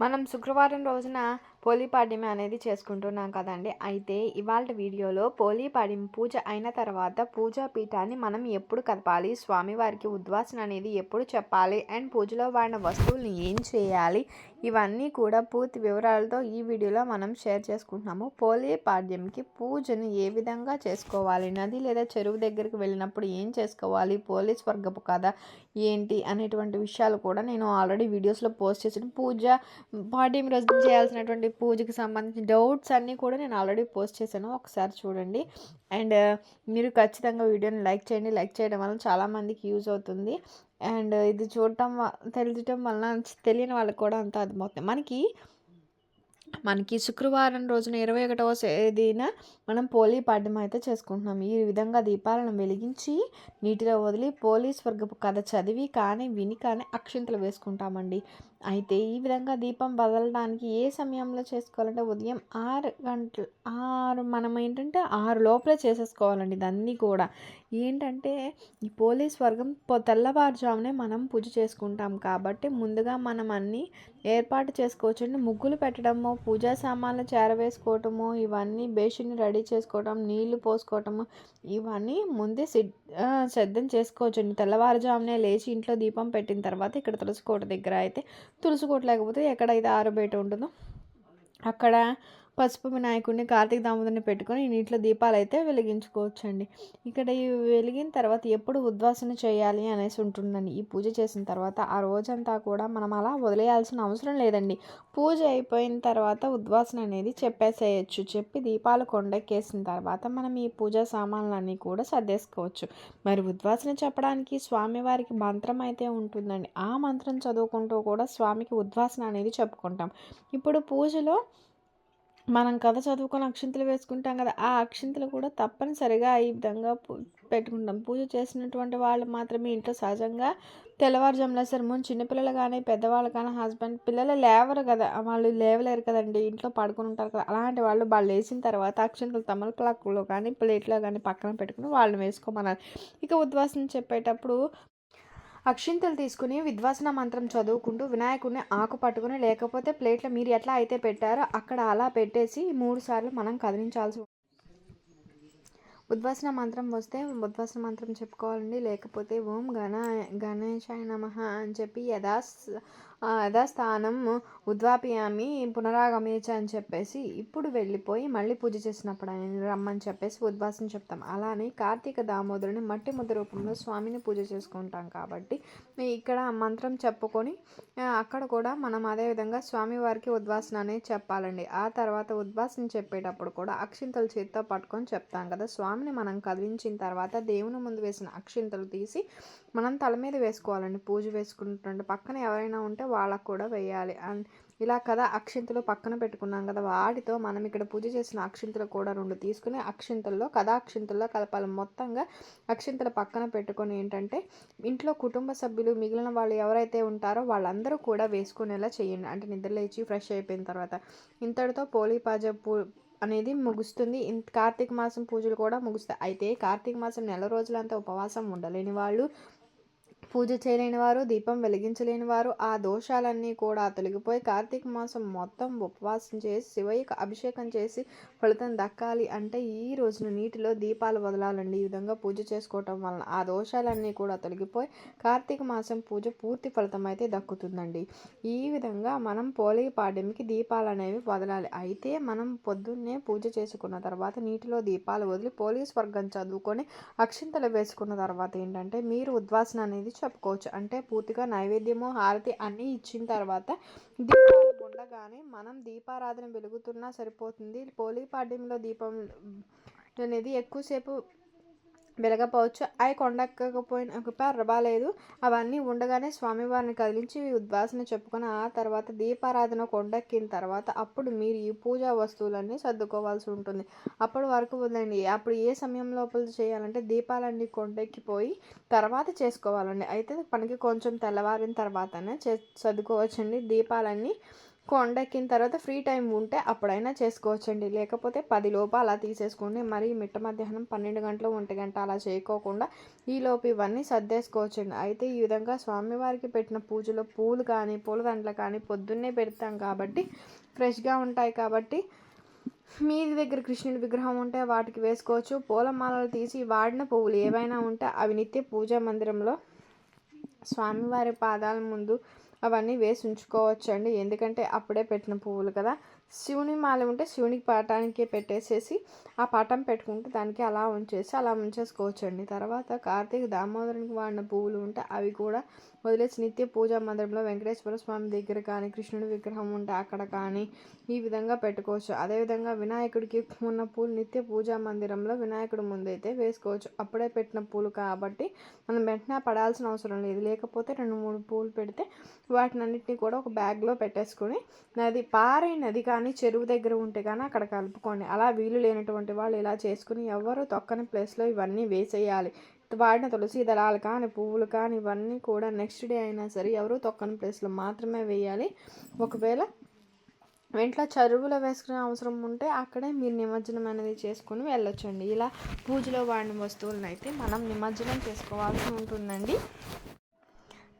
మనం శుక్రవారం రోజున పోలీ పాడ్యమి అనేది చేసుకుంటున్నాం కదండి. అయితే ఇవాళ వీడియోలో పోలీ పాడ్యమి పూజ అయిన తర్వాత పూజా పీఠాన్ని మనం ఎప్పుడు కదపాలి స్వామివారికి ఉద్వాసన అనేది ఎప్పుడు చెప్పాలి? అండ్ పూజలో వాడిన వస్తువుల్ని ఏం చేయాలి? ఇవన్నీ కూడా పూర్తి వివరాలతో ఈ వీడియోలో మనం షేర్ చేసుకుంటున్నాము. పోలీ పాడ్యంకి పూజను ఏ విధంగా చేసుకోవాలి? నది లేదా చెరువు దగ్గరికి వెళ్ళినప్పుడు ఏం చేసుకోవాలి? పోలీస్ వర్గపు కథ ఏంటి? అనేటువంటి విషయాలు కూడా నేను ఆల్రెడీ వీడియోస్లో పోస్ట్ చేసిన పూజ పాడ్యం రోజు చేయాల్సినటువంటి పూజకి సంబంధించిన డౌట్స్ అన్నీ కూడా నేను ఆల్రెడీ పోస్ట్ చేశాను. ఒకసారి చూడండి. అండ్ మీరు ఖచ్చితంగా వీడియోని లైక్ చేయండి. లైక్ చేయడం వల్ల చాలామందికి యూజ్ అవుతుంది. అండ్ ఇది చూడటం తెలియటం వలన తెలియని వాళ్ళకి కూడా అంత అర్థమవుతుంది. మనకి మనకి శుక్రవారం రోజున ఇరవై ఒకటవ తేదీన మనం పోలీ పాడ్యం అయితే చేసుకుంటున్నాం. ఈ విధంగా దీపాలను వెలిగించి నీటిలో వదిలి పోలీస్ వర్గపు కథ చదివి కానీ విని కానీ అక్షింతలు వేసుకుంటామండి. అయితే ఈ విధంగా దీపం వదలడానికి ఏ సమయంలో చేసుకోవాలంటే ఉదయం ఆరు గంటలు ఆరు మనం ఏంటంటే ఆరు లోపల చేసేసుకోవాలండి ఇదన్నీ కూడా. ఏంటంటే ఈ పోలీస్ వర్గం తెల్లవారుజామునే మనం పూజ చేసుకుంటాం కాబట్టి ముందుగా మనం అన్నీ ఏర్పాటు చేసుకోవచ్చండి. ముగ్గులు పెట్టడము పూజా సామాన్లు చేరవేసుకోవటము ఇవన్నీ బేసిన్ని రెడీ చేసుకోవటం నీళ్ళు పోసుకోవటము ఇవన్నీ ముందే సిద్ధం చేసుకోవచ్చండి. తెల్లవారుజామునే లేచి ఇంట్లో దీపం పెట్టిన తర్వాత ఇక్కడ తులసికోట దగ్గర అయితే తులుసుకోవట్లేకపోతే లేకపోతే ఎక్కడైతే ఆరుబయట ఉంటుందో? అక్కడ పసుపు వినాయకుడిని కార్తీక దామోదరిని పెట్టుకొని నీటిలో దీపాలు అయితే వెలిగించుకోవచ్చండి. ఇక్కడ ఈ వెలిగిన తర్వాత ఎప్పుడు ఉద్వాసన చేయాలి అనేసి ఉంటుందండి. ఈ పూజ చేసిన తర్వాత ఆ రోజంతా కూడా మనం అలా వదిలేయాల్సిన అవసరం లేదండి. పూజ అయిపోయిన తర్వాత ఉద్వాసన అనేది చెప్పేసేయచ్చు. చెప్పి దీపాలు కొండెక్కేసిన తర్వాత మనం ఈ పూజా సామాన్లన్నీ కూడా సర్దేసుకోవచ్చు. మరి ఉద్వాసన చెప్పడానికి స్వామివారికి మంత్రం అయితే ఉంటుందండి. ఆ మంత్రం చదువుకుంటూ కూడా స్వామికి ఉద్వాసన అనేది చెప్పుకుంటాం. ఇప్పుడు పూజలో మనం కథ చదువుకొని అక్షింతలు వేసుకుంటాం కదా ఆ అక్షింతలు కూడా తప్పనిసరిగా ఈ విధంగా పెట్టుకుంటాం. పూజ చేసినటువంటి వాళ్ళు మాత్రమే ఇంట్లో సహజంగా తెల్లవారుజామున సరే ముందు చిన్నపిల్లలు కానీ పెద్దవాళ్ళు కానీ హస్బెండ్ పిల్లలు లేవరు కదా. వాళ్ళు లేవలేరు కదండి. ఇంట్లో పడుకుని ఉంటారు కదా. అలాంటి వాళ్ళు వాళ్ళు వేసిన తర్వాత అక్షింతలు తమలపాకులో కానీ ప్లేట్లో కానీ పక్కన పెట్టుకుని వాళ్ళని వేసుకోమన్నారు ఇక ఉద్వాసం చెప్పేటప్పుడు అక్షింతలు తీసుకుని విద్వాసన మంత్రం చదువుకుంటూ వినాయకుడిని ఆకు పట్టుకుని లేకపోతే ప్లేట్లో మీరు ఎట్లా అయితే పెట్టారో అక్కడ అలా పెట్టేసి మూడు సార్లు మనం కదిలించాల్సి ఉద్వాసన మంత్రం వస్తే ఉద్వాసన మంత్రం చెప్పుకోవాలండి. లేకపోతే ఓం గణ గణేశాయ నమ అని చెప్పి యథా యథాస్థానం ఉద్వాపయామి పునరాగమేచ అని చెప్పేసి ఇప్పుడు వెళ్ళిపోయి మళ్ళీ పూజ చేసినప్పుడు ఆయన రమ్మని చెప్పేసి ఉద్వాసన చెప్తాం. అలానే కార్తీక దామోదరుని మట్టి ముద్ద రూపంలో స్వామిని పూజ చేసుకుంటాం కాబట్టి ఇక్కడ మంత్రం చెప్పుకొని అక్కడ కూడా మనం అదేవిధంగా స్వామివారికి ఉద్వాసన అనేది చెప్పాలండి. ఆ తర్వాత ఉద్వాసన చెప్పేటప్పుడు కూడా అక్షింతలు చేతితో పట్టుకొని చెప్తాం కదా స్వామిని మనం కదిలించిన తర్వాత దేవుని ముందు వేసిన అక్షింతలు తీసి మనం తల మీద వేసుకోవాలండి. పూజ వేసుకుంటుంటే పక్కన ఎవరైనా ఉంటే వాళ్ళకు కూడా వేయాలి. అండ్ ఇలా కదా అక్షింతలు పక్కన పెట్టుకున్నాం కదా వాటితో మనం ఇక్కడ పూజ చేసిన అక్షింతలు కూడా రెండు తీసుకుని అక్షింతల్లో కథా అక్షింతల్లో కలపాలి. మొత్తంగా అక్షింతలు పక్కన పెట్టుకొని ఏంటంటే ఇంట్లో కుటుంబ సభ్యులు మిగిలిన వాళ్ళు ఎవరైతే ఉంటారో వాళ్ళందరూ కూడా వేసుకునేలా చేయండి. అంటే నిద్రలేచి ఫ్రెష్ అయిపోయిన తర్వాత. ఇంతటితో పోలీ పాజ పూ అనేది ముగుస్తుంది. కార్తీక మాసం పూజలు కూడా ముగుస్తాయి. అయితే కార్తీక మాసం నెల రోజులంతా ఉపవాసం ఉండలేని వాళ్ళు పూజ చేయలేని వారు దీపం వెలిగించలేని వారు ఆ దోషాలన్నీ కూడా తొలగిపోయి కార్తీక మాసం మొత్తం ఉపవాసం చేసి శివయ్యకు అభిషేకం చేసి ఫలితం దక్కాలి అంటే ఈ రోజున నీటిలో దీపాలు వదలాలండి. ఈ విధంగా పూజ చేసుకోవటం వలన ఆ దోషాలన్నీ కూడా తొలగిపోయి కార్తీక మాసం పూజ పూర్తి ఫలితం అయితే దక్కుతుందండి. ఈ విధంగా మనం పోలీ పాడ్యంకి దీపాలు అనేవి వదలాలి. అయితే మనం పొద్దున్నే పూజ చేసుకున్న తర్వాత నీటిలో దీపాలు వదిలి పోలీస్ వర్గం చదువుకొని అక్షింతలు వేసుకున్న తర్వాత ఏంటంటే మీరు ఉద్వాసన అనేది చెప్పుకోవచ్చు అంటే పూర్తిగా నైవేద్యము హారతి అన్నీ ఇచ్చిన తర్వాత దీపాలు ఉండగానే మనం దీపారాధన వెలుగుతున్నా సరిపోతుంది. పోలీపాడ్యంలో దీపం అనేది ఎక్కువసేపు వెలగపోవచ్చు. అవి కొండెక్కకపోయిన బాగాలేదు అవన్నీ ఉండగానే స్వామివారిని కదిలించి ఉద్వాసన చెప్పుకొని ఆ తర్వాత దీపారాధన కొండెక్కిన తర్వాత అప్పుడు మీరు ఈ పూజా వస్తువులన్నీ సర్దుకోవాల్సి ఉంటుంది. అప్పటి వరకు వదిలేండి అప్పుడు ఏ సమయం లోపల చేయాలంటే దీపాలన్నీ కొండెక్కిపోయి తర్వాత చేసుకోవాలండి. అయితే మనకి కొంచెం తెల్లవారిన తర్వాతనే చే సర్దుకోవచ్చండి. దీపాలన్నీ కొండ ఎక్కిన తర్వాత ఫ్రీ టైం ఉంటే అప్పుడైనా చేసుకోవచ్చండి. లేకపోతే పది లోపు అలా తీసేసుకోండి మరి మిట్ట మధ్యాహ్నం పన్నెండు గంటలు ఒంటి గంట అలా చేయకోకుండా ఈలోపు ఇవన్నీ సర్దేసుకోవచ్చండి. అయితే ఈ విధంగా స్వామివారికి పెట్టిన పూజలో పూలు కానీ పూలదండలు కానీ పొద్దున్నే పెడతాం కాబట్టి ఫ్రెష్గా ఉంటాయి కాబట్టి మీ దగ్గర కృష్ణుడి విగ్రహం ఉంటే వాటికి వేసుకోవచ్చు. పూలమాలలు తీసి వాడిన పువ్వులు ఏవైనా ఉంటే అవి నిత్య పూజా మందిరంలో స్వామివారి పాదాల ముందు అవన్నీ వేసి ఉంచుకోవచ్చు అండి ఎందుకంటే అప్పుడే పెట్టిన పువ్వులు కదా. శివుని మాల ఉంటే శివునికి పాఠానికి పెట్టేసేసి ఆ పాఠం పెట్టుకుంటే దానికి అలా ఉంచేసి అలా ఉంచేసుకోవచ్చు అండి తర్వాత కార్తీక దామోదరునికి వాడిన పువ్వులు ఉంటే అవి కూడా వదిలేసి నిత్య పూజా మందిరంలో వెంకటేశ్వర స్వామి దగ్గర కానీ కృష్ణుడి విగ్రహం ఉంటే అక్కడ కానీ ఈ విధంగా పెట్టుకోవచ్చు. అదేవిధంగా వినాయకుడికి ఉన్న పూలు నిత్య పూజా మందిరంలో వినాయకుడి ముందైతే వేసుకోవచ్చు. అప్పుడే పెట్టిన పూలు కాబట్టి మనం వెంటనే పడాల్సిన అవసరం లేదు. లేకపోతే రెండు మూడు పూలు పెడితే వాటిని కూడా ఒక బ్యాగ్లో పెట్టేసుకొని నది పారే నది కానీ చెరువు దగ్గర ఉంటే కానీ అక్కడ కలుపుకోండి. అలా వీలు లేనటువంటి వాళ్ళు ఇలా చేసుకుని ఎవరు తొక్కని ప్లేస్లో ఇవన్నీ వేసేయాలి. వాడిన తులసి దళాలు కానీ పువ్వులు కానీ ఇవన్నీ కూడా నెక్స్ట్ డే అయినా సరే ఎవరు తొక్కని ప్లేస్లో మాత్రమే వేయాలి. ఒకవేళ వెంట్లో చెరువులో వేసుకునే అవసరం ఉంటే అక్కడే మీరు నిమజ్జనం అనేది చేసుకుని వెళ్ళొచ్చండి. ఇలా పూజలో వాడిన వస్తువులను అయితే మనం నిమజ్జనం చేసుకోవాల్సి ఉంటుందండి.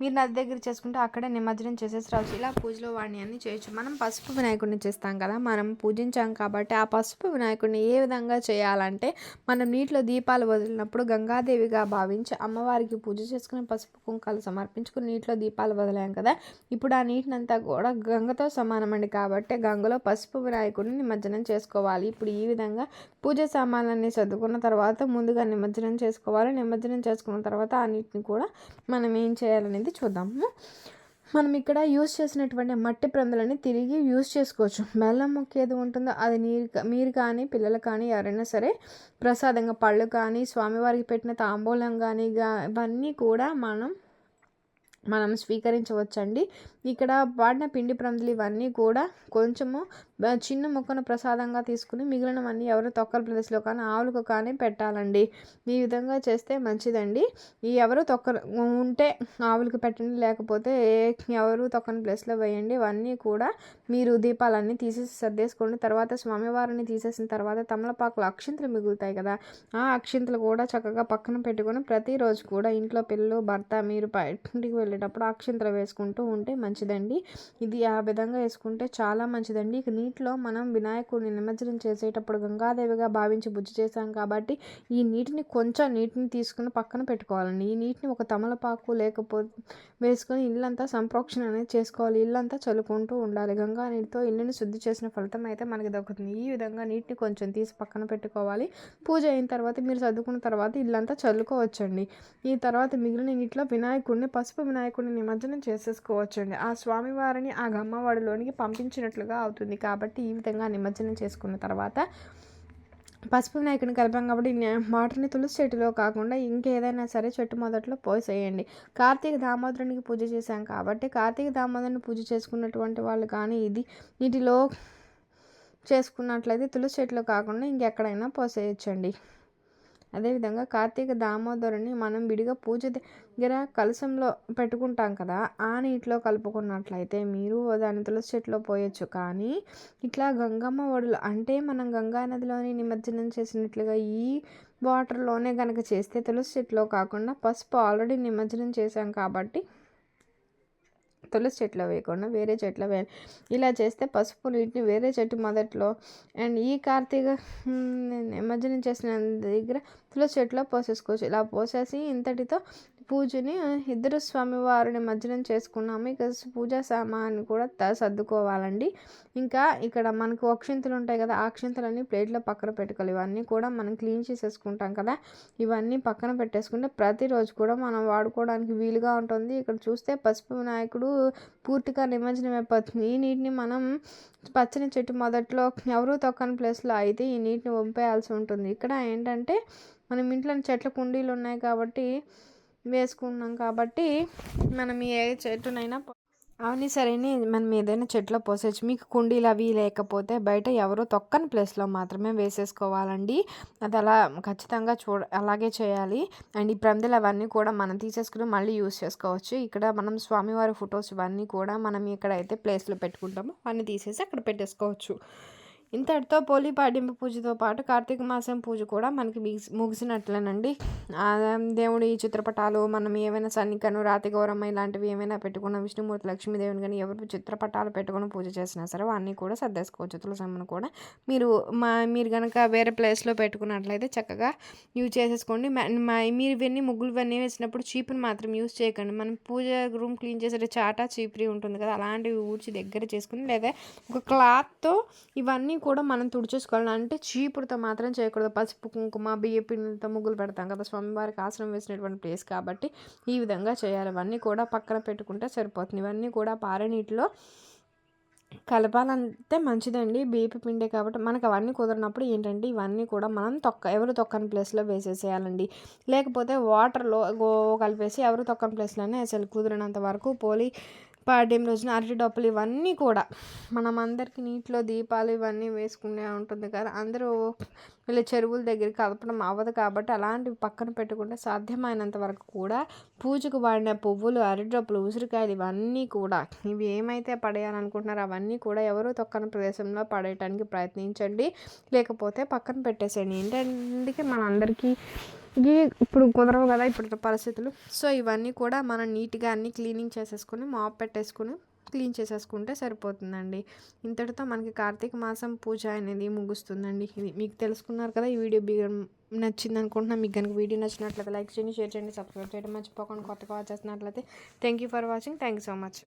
మీరు నది దగ్గర చేసుకుంటే అక్కడే నిమజ్జనం చేసేసి రావచ్చు. ఇలా పూజలో వాడిని అన్ని చేయొచ్చు. మనం పసుపు వినాయకుడిని చేస్తాం కదా మనం పూజించాం కాబట్టి ఆ పసుపు వినాయకుడిని ఏ విధంగా చేయాలంటే మనం నీటిలో దీపాలు వదిలినప్పుడు గంగాదేవిగా భావించి అమ్మవారికి పూజ చేసుకుని పసుపు కుంకాలు సమర్పించుకుని నీటిలో దీపాలు వదిలాం కదా ఇప్పుడు ఆ నీటినంతా కూడా గంగతో సమానమండి. కాబట్టి గంగలో పసుపు వినాయకుడిని నిమజ్జనం చేసుకోవాలి. ఇప్పుడు ఈ విధంగా పూజ సామాన్లన్నీ సర్దుకున్న తర్వాత ముందుగా నిమజ్జనం చేసుకోవాలి. నిమజ్జనం చేసుకున్న తర్వాత ఆ నీటిని కూడా మనం ఏం చేయాలనేది చూద్దాము మనం ఇక్కడ యూస్ చేసినటువంటి మట్టి ప్రందులని తిరిగి యూస్ చేసుకోవచ్చు. బెల్లం ముక్క ఏది ఉంటుందో అది నీరు మీరు కానీ పిల్లలు కానీ ఎవరైనా సరే ప్రసాదంగా పళ్ళు కానీ స్వామివారికి పెట్టిన తాంబూలం కానీ ఇవన్నీ కూడా మనం మనం స్వీకరించవచ్చండి. ఇక్కడ వాడిన పిండి ప్రందులు ఇవన్నీ కూడా కొంచెము చిన్న ముక్కను ప్రసాదంగా తీసుకుని మిగిలినవన్నీ ఎవరు తొక్కల ప్రదేశంలో కానీ ఆవులకు కానీ పెట్టాలండి. ఈ విధంగా చేస్తే మంచిదండి. ఈ ఎవరు తొక్క ఉంటే ఆవులకు పెట్టండి లేకపోతే ఎవరు తొక్కని ప్లేస్లో వేయండి ఇవన్నీ కూడా మీరు దీపాలన్నీ తీసేసి సర్దేసుకోండి. తర్వాత స్వామివారిని తీసేసిన తర్వాత తమలపాకులు అక్షింతలు మిగులుతాయి కదా ఆ అక్షింతలు కూడా చక్కగా పక్కన పెట్టుకొని ప్రతిరోజు కూడా ఇంట్లో పిల్లలు భర్త మీరు బయటికి వెళ్ళేటప్పుడు అక్షింతలు వేసుకుంటూ ఉంటే మంచిదండి. ఇది ఆ విధంగా వేసుకుంటే చాలా మంచిదండి. ఇక నీటిలో మనం వినాయకుడిని నిమజ్జనం చేసేటప్పుడు గంగాదేవిగా భావించి బుజ్జి చేశాం కాబట్టి ఈ నీటిని కొంచెం నీటిని తీసుకుని పక్కన పెట్టుకోవాలండి. ఈ నీటిని ఒక తమలపాకు లేకపోతే వేసుకొని ఇల్లంతా సంప్రోక్షణ అనేది చేసుకోవాలి. ఇల్లంతా చల్లుకుంటూ ఉండాలి. గంగా నీటితో ఇల్లుని శుద్ధి చేసిన ఫలితం అయితే మనకి దొరుకుతుంది ఈ విధంగా నీటిని కొంచెం తీసి పక్కన పెట్టుకోవాలి. పూజ అయిన తర్వాత మీరు చదువుకున్న తర్వాత ఇల్లంతా చల్లుకోవచ్చండి. ఈ తర్వాత మిగిలిన నీటిలో వినాయకుడిని పసుపు వినాయకుడిని నిమజ్జనం చేసేసుకోవచ్చండి. ఆ స్వామివారిని ఆ గమ్మవాడిలోనికి పంపించినట్లుగా అవుతుంది. కాబట్టి కాబట్టి ఈ విధంగా నిమజ్జనం చేసుకున్న తర్వాత పసుపు వినాయకుని కలిపాం కాబట్టి మాటని తులసి చెట్టులో కాకుండా ఇంకేదైనా సరే చెట్టు మొదట్లో పోసేయండి. కార్తీక దామోదరునికి పూజ చేశాం కాబట్టి కార్తీక దామోదరుని పూజ చేసుకున్నటువంటి వాళ్ళు కానీ ఇది నీటిలో చేసుకున్నట్లయితే తులసి చెట్టులో కాకుండా ఇంకెక్కడైనా పోసేయచ్చండి. అదేవిధంగా కార్తీక దామోదరుని మనం విడిగా పూజ దగ్గర కలశంలో పెట్టుకుంటాం కదా ఆ నీటిలో కలుపుకున్నట్లయితే మీరు దాని తులసి చెట్టులో పోయొచ్చు. కానీ ఇట్లా గంగమ్మ ఒడులు అంటే మనం గంగా నదిలోని నిమజ్జనం చేసినట్లుగా ఈ వాటర్లోనే కనుక చేస్తే తులసి చెట్టులో కాకుండా పసుపు ఆల్రెడీ నిమజ్జనం చేసాం కాబట్టి తులసి చెట్లు వేయకుండా వేరే చెట్లు వేయాలి. ఇలా చేస్తే పసుపు నీటిని వేరే చెట్టు మొదట్లో అండ్ ఈ కార్తీక నిమజ్జనం చేసిన దగ్గర తులసి చెట్లో పోసేసుకోవచ్చు. ఇలా పోసేసి ఇంతటితో పూజని ఇద్దరు స్వామివారిని మధ్యనం చేసుకున్నాము. ఇక పూజా సామాన్ని కూడా సర్దుకోవాలండి. ఇంకా ఇక్కడ మనకు అక్షింతలు ఉంటాయి కదా ఆ అక్షింతలన్నీ ప్లేట్లో పక్కన పెట్టుకోవాలి. ఇవన్నీ కూడా మనం క్లీన్ చేసేసుకుంటాం కదా. ఇవన్నీ పక్కన పెట్టేసుకుంటే ప్రతిరోజు కూడా మనం వాడుకోవడానికి వీలుగా ఉంటుంది. ఇక్కడ చూస్తే పసుపు వినాయకుడు పూర్తిగా నిమజ్జనం అయిపోతుంది. ఈ నీటిని మనం పచ్చని చెట్టు మొదట్లో ఎవరు తొక్కని ప్లేస్లో అయితే ఈ నీటిని వంపేయాల్సి ఉంటుంది. ఇక్కడ ఏంటంటే మనం ఇంట్లో చెట్ల కుండీలు ఉన్నాయి కాబట్టి వేసుకున్నాం కాబట్టి మనం ఏ చెట్టునైనా అవన్నీ సరేని మనం ఏదైనా చెట్లో పోసేయచ్చు. మీకు కుండీలు అవి లేకపోతే బయట ఎవరో తొక్కని ప్లేస్లో మాత్రమే వేసేసుకోవాలండి. అది అలా ఖచ్చితంగా చూడ అలాగే చేయాలి. అండ్ ఈ ప్రమిదలు అవన్నీ కూడా మనం తీసేసుకుని మళ్ళీ యూస్ చేసుకోవచ్చు. ఇక్కడ మనం స్వామివారి ఫొటోస్ ఇవన్నీ కూడా మనం ఇక్కడైతే ప్లేస్లో పెట్టుకుంటామో అవన్నీ తీసేసి అక్కడ పెట్టేసుకోవచ్చు. ఇంతటితో పోలి పాడింపు పూజతో పాటు కార్తీక మాసం పూజ కూడా మనకి ముగిసినట్లేనండి. ఆ దేవుడి చిత్రపటాలు మనం ఏమైనా సన్నికను రాతి గౌరమ్మ ఇలాంటివి ఏమైనా పెట్టుకున్న విష్ణుమూర్తి లక్ష్మీదేవిని కానీ ఎవరు చిత్రపటాలు పెట్టుకుని పూజ చేసినా సరే అన్నీ కూడా సర్దేసుకోవచ్చు. తులసమ్మను కూడా మీరు మా మీరు కనుక వేరే ప్లేస్లో పెట్టుకున్నట్లయితే చక్కగా యూజ్ చేసేసుకోండి. మీరు ఇవన్నీ ముగ్గులు ఇవన్నీ వేసినప్పుడు చీపుని మాత్రం యూజ్ చేయకండి. మనం పూజ రూమ్ క్లీన్ చేసే చాటా చీపురి ఉంటుంది కదా అలాంటివి ఊడ్చి దగ్గర చేసుకుని లేదా ఒక క్లాత్తో ఇవన్నీ కూడా మనం తుడిచేసుకోవాలి అంటే చీపురుతో మాత్రం చేయకూడదు. పసుపు కుంకుమ బియ్య పిండితో ముగ్గులు పెడతాం కదా. స్వామివారికి ఆశ్రమం వేసినటువంటి ప్లేస్ కాబట్టి ఈ విధంగా చేయాలి. ఇవన్నీ కూడా పక్కన పెట్టుకుంటే సరిపోతుంది. ఇవన్నీ కూడా పారే నీటిలో కలపాలంటే మంచిదండి. బీపీ పిండే కాబట్టి మనకు అవన్నీ కుదరినప్పుడు ఏంటంటే ఇవన్నీ కూడా మనం తొక్క ఎవరు తొక్కని ప్లేస్లో వేసేసేయాలండి. లేకపోతే వాటర్లో గో కలిపేసి ఎవరు తొక్కని ప్లేస్లోనే అసలు కుదిరినంత వరకు పోలి పాడ్యం రోజున అరటి డప్పులు ఇవన్నీ కూడా మనం అందరికీ నీటిలో దీపాలు ఇవన్నీ వేసుకునే ఉంటుంది కదా. అందరూ వీళ్ళ చెరువుల దగ్గర కలపడం అవ్వదు కాబట్టి అలాంటివి పక్కన పెట్టుకుంటే సాధ్యమైనంత వరకు కూడా పూజకు వాడిన పువ్వులు అరటిడప్పులు ఉసిరికాయలు ఇవన్నీ కూడా ఇవి ఏమైతే పడేయాలనుకుంటున్నారో అవన్నీ కూడా ఎవరు తొక్కని ప్రదేశంలో పడేయటానికి ప్రయత్నించండి. లేకపోతే పక్కన పెట్టేసేయండి. ఏంటంటే మనందరికీ ఇవి ఇప్పుడు కుదరవు కదా ఇప్పుడు పరిస్థితులు. సో ఇవన్నీ కూడా మనం నీట్గా అన్ని క్లీనింగ్ చేసేసుకొని మాప్ పెట్టేసుకొని క్లీన్ చేసేసుకుంటే సరిపోతుందండి. ఇంతటితో మనకి కార్తీక మాసం పూజ అనేది ముగుస్తుందండి. ఇది మీకు తెలుసుకున్నారు కదా ఈ వీడియో బిగ నచ్చింది అనుకుంటున్నా. మీకు కనుక వీడియో నచ్చినట్లయితే లైక్ చేయండి షేర్ చేయండి సబ్స్క్రైబ్ చేయడం మర్చిపోకుండా. కొత్తగా వచ్చేసినట్లయితే thank you for watching. Thank you so much.